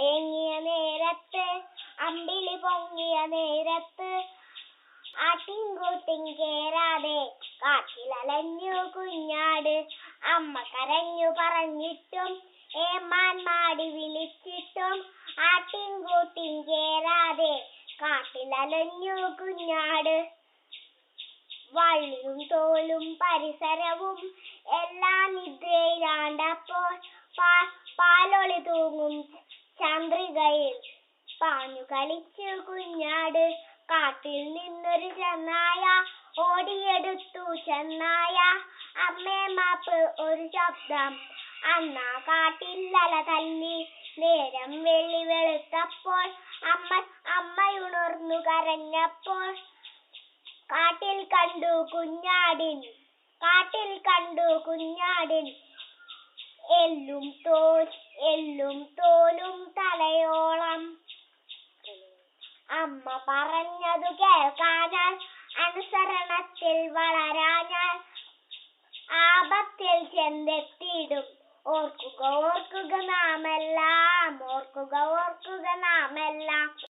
മയങ്ങിയ നേരത്ത് അമ്പിളി പൊങ്ങിയ നേരത്ത് ആട്ടിൻകൂട്ടിൻ കേറാതെ കാട്ടിലലഞ്ഞു കുഞ്ഞാട്. അമ്മ കരഞ്ഞു പറഞ്ഞിട്ടും ഏമാൻ മാടി വിളിച്ചിട്ടും ആട്ടിൻകൂട്ടിൻ കേറാതെ കാട്ടിലലഞ്ഞു കുഞ്ഞാട്. വള്ളിയും തോലും പരിസരവും എല്ലാം നിദ്രയിലാണ്ടപ്പോൾ പാലൊളി തൂങ്ങും ചന്ദ്രികയിൽ പാഞ്ഞു കളിച്ചു കുഞ്ഞാട്. കാട്ടിൽ നിന്നൊരു ചെന്നായ ഓടിയെടുത്തു. ചെന്നായ അമ്മേ മാപ്പ് ഒരു ശബ്ദം. അന്നാ കാട്ടില്ലല തല്ലി. നേരം വെള്ളി വെളുത്തപ്പോൾ അമ്മ അമ്മയുണർന്നു കരഞ്ഞപ്പോൾ കാട്ടിൽ കണ്ടു കുഞ്ഞാടിൻ. കാട്ടിൽ കണ്ടു കുഞ്ഞാടിൻ എല്ലും തോൽ എല്ലും തോലും തലയോളം അമ്മ പറഞ്ഞതു കേൾക്കാഞ്ഞാൽ അനുസരണത്തിൽ വളരാഞ്ഞാൽ ആപത്തിൽ ചെന്നെത്തിയിടും. ഓർക്കുക ഓർക്കുക നാമെല്ലാം. ഓർക്കുക ഓർക്കുക നാമെല്ലാം.